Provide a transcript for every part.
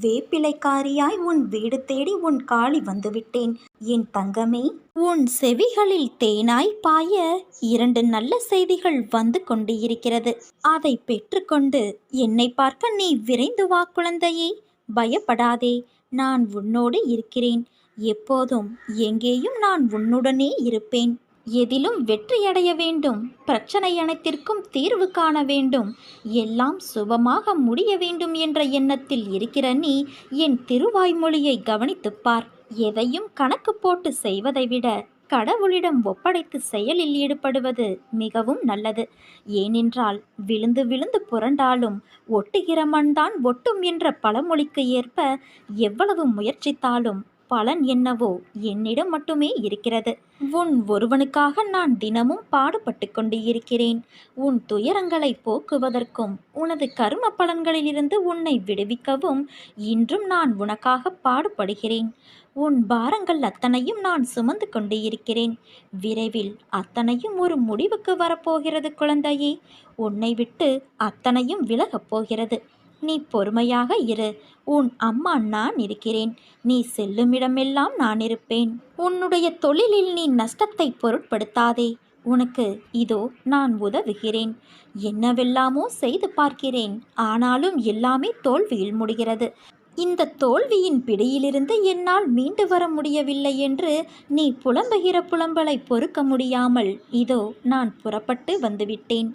வேப்பிலைக்காரியாய் உன் வீடு தேடி உன் காளி வந்துவிட்டேன். என் தங்கமே உன் செவிகளில் தேனாய் பாய இரண்டு நல்ல செய்திகள் வந்து கொண்டு இருக்கிறது அதை பெற்றுக்கொண்டு என்னை பார்க்க நீ விரைந்து வா குழந்தையே. பயப்படாதே நான் உன்னோடு இருக்கிறேன். எப்போதும் எங்கேயும் நான் உன்னுடனே இருப்பேன். எதிலும் வெற்றியடைய வேண்டும். பிரச்சனை அனைத்திற்கும் தீர்வு காண வேண்டும். எல்லாம் சுபமாக முடிய வேண்டும் என்ற எண்ணத்தில் இருக்கிற நீ என் திருவாய்மொழியை கவனித்துப்பார் எதையும் கணக்கு போட்டு செய்வதை விட கடவுளிடம் ஒப்படைத்து செயலில் ஈடுபடுவது மிகவும் நல்லது. ஏனென்றால் விழுந்து விழுந்து புரண்டாலும் ஒட்டுகிற மண்தான் ஒட்டும் என்ற பழமொழிக்கு ஏற்ப எவ்வளவு முயற்சித்தாலும் பலன் என்னவோ என்னிடம் மட்டுமே இருக்கிறது. உன் ஒருவனுக்காக நான் தினமும் பாடுபட்டு கொண்டு இருக்கிறேன். உன் துயரங்களை போக்குவதற்கும் உனது கரும பலன்களிலிருந்து உன்னை விடுவிக்கவும் இன்றும் நான் உனக்காக பாடுபடுகிறேன். உன் பாரங்கள் அத்தனையும் நான் சுமந்து கொண்டு இருக்கிறேன். விரைவில் அத்தனையும் ஒரு முடிவுக்கு வரப்போகிறது குழந்தையே. உன்னை விட்டு அத்தனையும் விலகப் போகிறது. நீ பொறுமையாக இரு. உன் அம்மா நான் இருக்கிறேன். நீ செல்லுமிடமெல்லாம் நான் இருப்பேன். உன்னுடைய தொழிலில் நீ நஷ்டத்தை பொருட்படுத்தாதே. உனக்கு இதோ நான் உதவுகிறேன். என்னவெல்லாமோ செய்து பார்க்கிறேன். ஆனாலும் எல்லாமே தோல்வியில் முடிகிறது. இந்த தோல்வியின் பிடியிலிருந்து என்னால் மீண்டு வர முடியவில்லை என்று நீ புலம்புகிற புலம்பலை பொறுக்க முடியாமல் இதோ நான் புறப்பட்டு வந்துவிட்டேன்.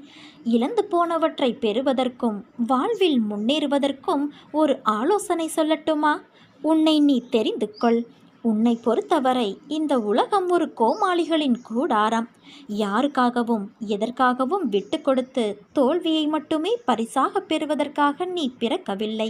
இழந்து போனவற்றை பெறுவதற்கும் வாழ்வில் முன்னேறுவதற்கும் ஒரு ஆலோசனை சொல்லட்டுமா? உன்னை நீ தெரிந்து கொள். உன்னை பொறுத்தவரை இந்த உலகம் ஒரு கோமாளிகளின் கூடாரம். யாருக்காகவும் எதற்காகவும் விட்டு கொடுத்து தோல்வியை மட்டுமே பரிசாக பெறுவதற்காக நீ பிறக்கவில்லை.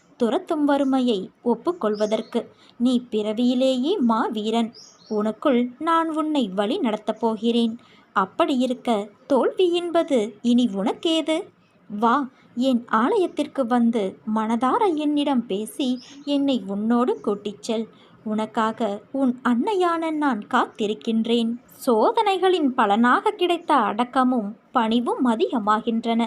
துரத்தும் வறுமையை ஒப்புக்கொள்வதற்கு நீ பிறவியிலேயே மா வீரன். உனக்குள் நான் உன்னை வழி நடத்தப் போகிறேன். அப்படி இருக்க தோல்வி என்பது இனி உனக்கேது? வா என் ஆலயத்திற்கு வந்து மனதார என்னிடம் பேசி என்னை உன்னோடு கூட்டிச் செல். உனக்காக உன் அன்னையான நான் காத்திருக்கின்றேன். சோதனைகளின் பலனாக கிடைத்த அடக்கமும் பணிவும் அதிகமாகின்றன.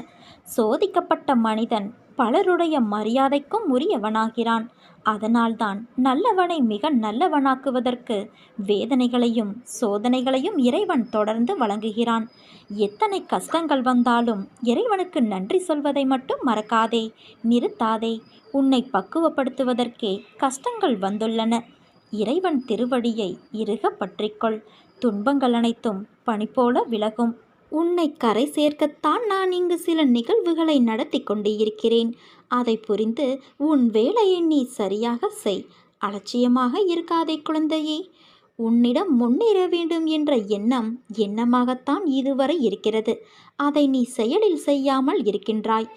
சோதிக்கப்பட்ட மனிதன் பலருடைய மரியாதைக்கும் உரியவனாகிறான். அதனால்தான் நல்லவனை மிக நல்லவனாக்குவதற்கு வேதனைகளையும் சோதனைகளையும் இறைவன் தொடர்ந்து வழங்குகிறான். எத்தனை கஷ்டங்கள் வந்தாலும் இறைவனுக்கு நன்றி சொல்வதை மட்டும் மறக்காதே நிறுத்தாதே. உன்னை பக்குவப்படுத்துவதற்கே கஷ்டங்கள் வந்துள்ளன. இறைவன் திருவடியை இறுக பற்றிக்கொள். துன்பங்கள் அனைத்தும் பனி போல விலகும். உன்னை கரை சேர்க்கத்தான் நான் இங்கு சில நிகழ்வுகளை நடத்தி கொண்டு இருக்கிறேன் அதை புரிந்து உன் வேலையை நீ சரியாக செய். அலட்சியமாக இருக்காதே குழந்தையே. உன்னிடம் முன்னேற வேண்டும் என்ற எண்ணம் எண்ணமாகத்தான் இதுவரை இருக்கிறது. அதை நீ செயலில் செய்யாமல் இருக்கின்றாய்.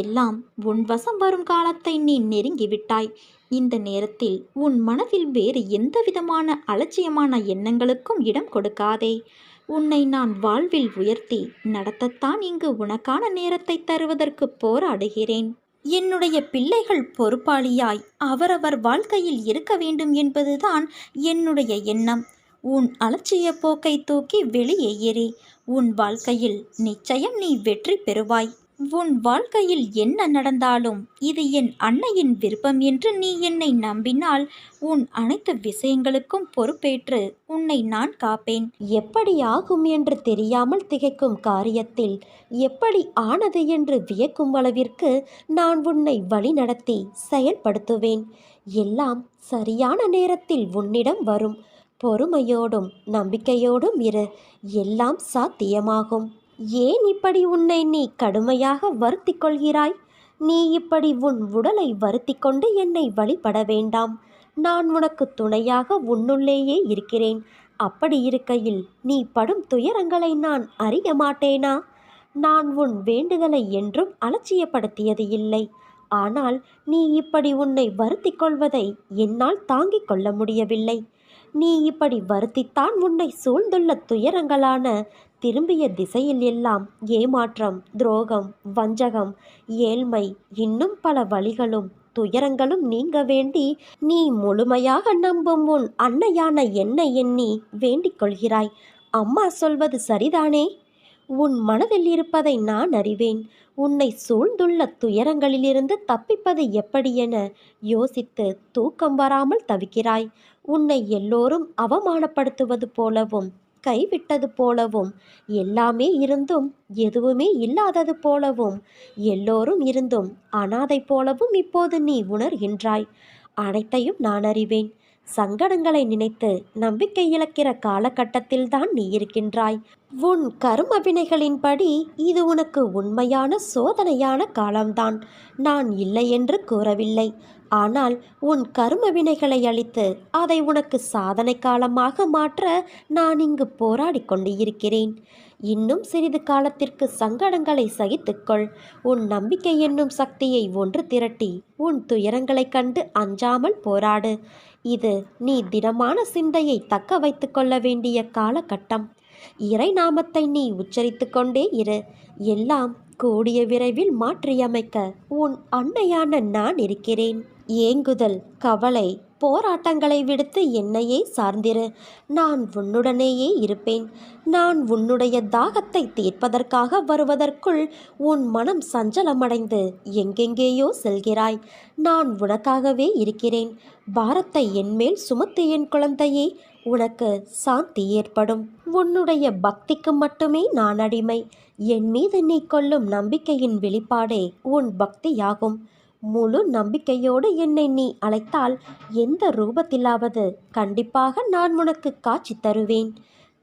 எல்லாம் உன் வசம் வரும் காலத்தை நீ நெருங்கிவிட்டாய். இந்த நேரத்தில் உன் மனதில் வேறு எந்த விதமான அலட்சியமான எண்ணங்களுக்கும் இடம் கொடுக்காதே. உன்னை நான் வாழ்வில் உயர்த்தி நடத்தத்தான் இங்கு உனக்கான நேரத்தை தருவதற்கு போராடுகிறேன். என்னுடைய பிள்ளைகள் பொறுப்பாளியாய் அவரவர் வாழ்க்கையில் இருக்க வேண்டும் என்பதுதான் என்னுடைய எண்ணம். உன் அலட்சிய போக்கை தூக்கி வெளியே ஏறி உன் வாழ்க்கையில் நிச்சயம் நீ வெற்றி பெறுவாய். உன் வாழ்க்கையில் என்ன நடந்தாலும் இது என் அன்னையின் விருப்பம் என்று நீ என்னை நம்பினால் உன் அனைத்து விஷயங்களுக்கும் பொறுப்பேற்று உன்னை நான் காப்பேன். எப்படி ஆகும் என்று தெரியாமல் திகைக்கும் காரியத்தில் எப்படி ஆனது என்று வியக்கும் அளவிற்கு நான் உன்னை வழிநடத்தி செயல்படுத்துவேன். எல்லாம் சரியான நேரத்தில் உன்னிடம் வரும். பொறுமையோடும் நம்பிக்கையோடும் இரு. எல்லாம் சாத்தியமாகும். ஏன் இப்படி உன்னை நீ கடுமையாக வருத்தி கொள்கிறாய் நீ இப்படி உன் உடலை வருத்தி கொண்டு என்னை வழிபட வேண்டாம். நான் உனக்கு துணையாக உன்னுள்ளேயே இருக்கிறேன். அப்படி இருக்கையில் நீ படும் துயரங்களை நான் அறிய மாட்டேனா? நான் உன் வேண்டுதலை என்றும் அலட்சியப்படுத்தியது இல்லை. ஆனால் நீ இப்படி உன்னை வருத்திக் கொள்வதை என்னால் தாங்கிக் கொள்ள முடியவில்லை. நீ இப்படி வருத்தித்தான் உன்னை சூழ்ந்துள்ள துயரங்களான திரும்பிய திசையில் எல்லாம் ஏமாற்றம் துரோகம் வஞ்சகம் ஏழ்மை இன்னும் பல வழிகளும் துயரங்களும் நீங்க வேண்டி நீ முழுமையாக நம்பும் உன் அன்னையான என்னை எண்ணி வேண்டிக் கொள்கிறாய். அம்மா சொல்வது சரிதானே? உன் மனதில் இருப்பதை நான் அறிவேன். உன்னை சூழ்ந்துள்ள துயரங்களிலிருந்து தப்பிப்பது எப்படி என யோசித்து தூக்கம் வராமல் தவிக்கிறாய். உன்னை எல்லோரும் அவமானப்படுத்துவது போலவும் கைவிட்டது போலவும் எல்லாமே இருந்தும் எதுவுமே இல்லாதது போலவும் எல்லோரும் இருந்தும் அனாதை போலவும் இப்போது நீ உணர்கின்றாய் அனைத்தையும் நான் அறிவேன். சங்கடங்களை நினைத்து நம்பிக்கை இழக்கிற காலகட்டத்தில்தான் நீ இருக்கின்றாய். உன் கரும வினைகளின்படி இது உனக்கு உண்மையான சோதனையான காலம்தான். நான் இல்லை என்று கூறவில்லை. ஆனால் உன் கர்ம வினைகளை அளித்து அதை உனக்கு சாதனை காலமாக மாற்ற நான் இங்கு போராடிக் கொண்டு இருக்கிறேன் இன்னும் சிறிது காலத்திற்கு சங்கடங்களை சகித்துக்கொள். உன் நம்பிக்கை என்னும் சக்தியை ஒன்று திரட்டி உன் துயரங்களைக் கண்டு அஞ்சாமல் போராடு. இது நீ திடமான சிந்தையை தக்க வைத்து கொள்ள வேண்டிய காலகட்டம். இறை நாமத்தை நீ உச்சரித்து கொண்டே இரு. எல்லாம் கூடிய விரைவில் மாற்றியமைக்க உன் அன்னையான நான் இருக்கிறேன். ஏங்குதல் கவலை போராட்டங்களை விடுத்து என்னையே சார்ந்திரு. நான் உன்னுடனேயே இருப்பேன். நான் உன்னுடைய தாகத்தை தீர்ப்பதற்காக வருவதற்குள் உன் மனம் சஞ்சலமடைந்து எங்கெங்கேயோ செல்கிறாய். நான் உனக்காகவே இருக்கிறேன். பாரத்தை என்மேல் சுமத்து என் குழந்தையே உனக்கு சாந்தி ஏற்படும். உன்னுடைய பக்திக்கு மட்டுமே நான் அடிமை. என் மீது நீ கொள்ளும் நம்பிக்கையின் வெளிப்பாடே உன் பக்தியாகும். முழு நம்பிக்கையோடு என்னை நீ அழைத்தால் எந்த ரூபத்திலாவது கண்டிப்பாக நான் உனக்கு காட்சி தருவேன்.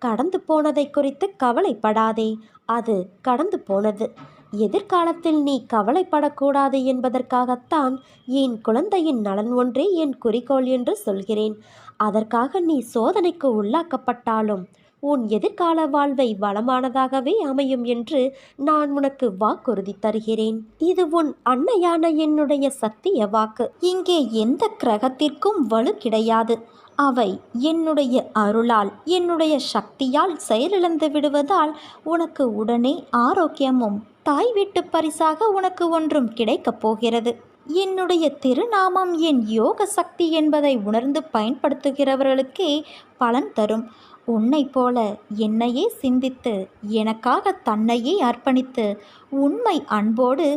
கடந்து போனதை குறித்து கவலைப்படாதே அது கடந்து போனது. எதிர்காலத்தில் நீ கவலைப்படக்கூடாது என்பதற்காகத்தான் என் குழந்தையின் நலன் ஒன்றே என் குறிக்கோள் என்று சொல்கிறேன். அதற்காக நீ சோதனைக்கு உள்ளாக்கப்பட்டாலும் உன் எதிர்கால வாழ்வை வளமானதாகவே அமையும் என்று நான் உனக்கு வாக்குறுதி தருகிறேன். இது உன் அன்னையான என்னுடைய சத்திய வாக்கு. இங்கே எந்த கிரகத்திற்கும் வலு கிடையாது. அவை என்னுடைய அருளால் என்னுடைய சக்தியால் செயலிழந்து விடுவதால் உனக்கு உடனே ஆரோக்கியமும் தாய் வீட்டு பரிசாக உனக்கு ஒன்றும் கிடைக்கப் போகிறது. என்னுடைய திருநாமம் என் யோக சக்தி என்பதை உணர்ந்து பயன்படுத்துகிறவர்களுக்கே பலன் தரும். உன்னைப் போல என்னையே சிந்தித்து எனக்காக தன்னையே அர்ப்பணித்து உண்மை அன்போடு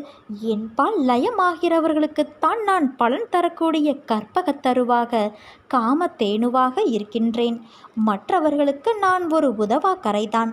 என்பால் லயமாகிறவர்களுக்குத்தான் நான் பலன் தரக்கூடிய கற்பகத் தருவாக காம தேனுவாக இருக்கின்றேன். மற்றவர்களுக்கு நான் ஒரு உதவாக்கரைதான்.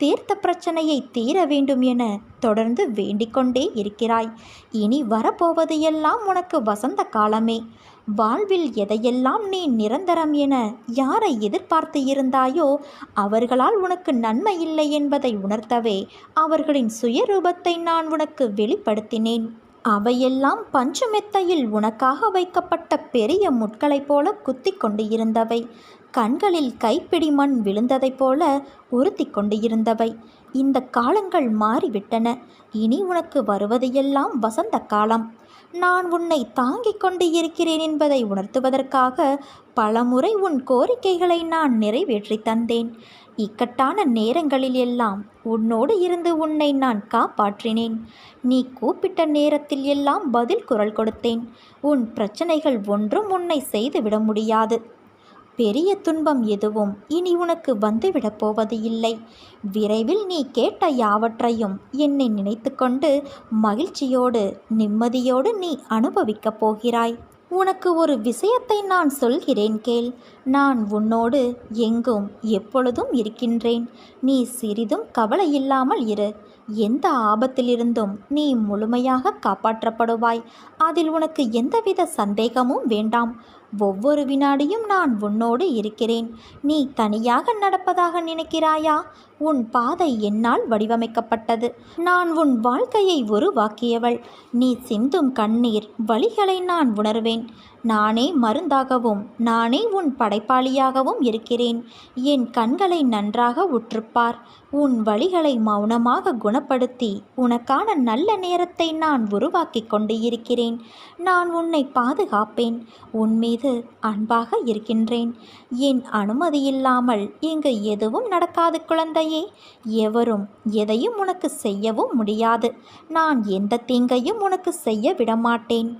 தீர்த்த பிரச்சனையை தீர வேண்டும் என தொடர்ந்து வேண்டிக்கொண்டே இருக்கிறாய். இனி வரப்போவது எல்லாம் உனக்கு வசந்த காலமே. வாழ்வில் எதையெல்லாம் நீ நிரந்தரம் என யாரை எதிர்பார்த்து இருந்தாயோ அவர்களால் உனக்கு நன்மை இல்லை என்பதை உணர்த்தவே அவர்களின் சுயரூபத்தை நான் உனக்கு வெளிப்படுத்தினேன். அவையெல்லாம் பஞ்சமெத்தையில் உனக்காக வைக்கப்பட்ட பெரிய முட்களைப் போல குத்தி கொண்டு இருந்தவை. கண்களில் கைப்பிடி மண் விழுந்ததைப் போல உறுத்தி கொண்டு இருந்தவை இந்த காலங்கள் மாறிவிட்டன. இனி உனக்கு வருவது எல்லாம் வசந்த காலம். நான் உன்னை தாங்கிக் கொண்டு இருக்கிறேன் என்பதை உணர்த்துவதற்காக பலமுறை உன் கோரிக்கைகளை நான் நிறைவேற்றி தந்தேன். இக்கட்டான நேரங்களில் எல்லாம் உன்னோடு இருந்து உன்னை நான் காப்பாற்றினேன். நீ கூப்பிட்ட நேரத்தில் எல்லாம் பதில் குரல் கொடுத்தேன். உன் பிரச்சனைகள் ஒன்றும் உன்னை செய்துவிட முடியாது. பெரிய துன்பம் எதுவும் இனி உனக்கு வந்துவிடப் போவது இல்லை. விரைவில் நீ கேட்ட யாவற்றையும் என்னை நினைத்து கொண்டு மகிழ்ச்சியோடு நிம்மதியோடு நீ அனுபவிக்கப் போகிறாய். உனக்கு ஒரு விஷயத்தை நான் சொல்கிறேன் கேள். நான் உன்னோடு எங்கும் எப்பொழுதும் இருக்கின்றேன். நீ சிறிதும் கவலை இல்லாமல் இரு. எந்த ஆபத்திலிருந்தும் நீ முழுமையாக காப்பாற்றப்படுவாய். அதில் உனக்கு எந்தவித சந்தேகமும் வேண்டாம். ஒவ்வொரு வினாடியும் நான் உன்னோடு இருக்கிறேன். நீ தனியாக நடப்பதாக நினைக்கிறாயா? உன் பாதை என்னால் வடிவமைக்கப்பட்டது. நான் உன் வாழ்க்கையை உருவாக்கியவள். நீ சிந்தும் கண்ணீர் வழிகளை நான் உணர்வேன். நானே மருந்தாகவும் நானே உன் படைப்பாளியாகவும் இருக்கிறேன். என் கண்களை நன்றாக உற்றுப்பார். உன் வழிகளை மௌனமாக குணப்படுத்தி உனக்கான நல்ல நேரத்தை நான் உருவாக்கி கொண்டு இருக்கிறேன். நான் உன்னை பாதுகாப்பேன். உன் மீது அன்பாக இருக்கின்றேன். என் அனுமதியில்லாமல் இங்கு எதுவும் நடக்காது குழந்தையே. எவரும் எதையும் உனக்கு செய்யவும் முடியாது. நான் எந்த தீங்கையும் உனக்கு செய்ய விடமாட்டேன்.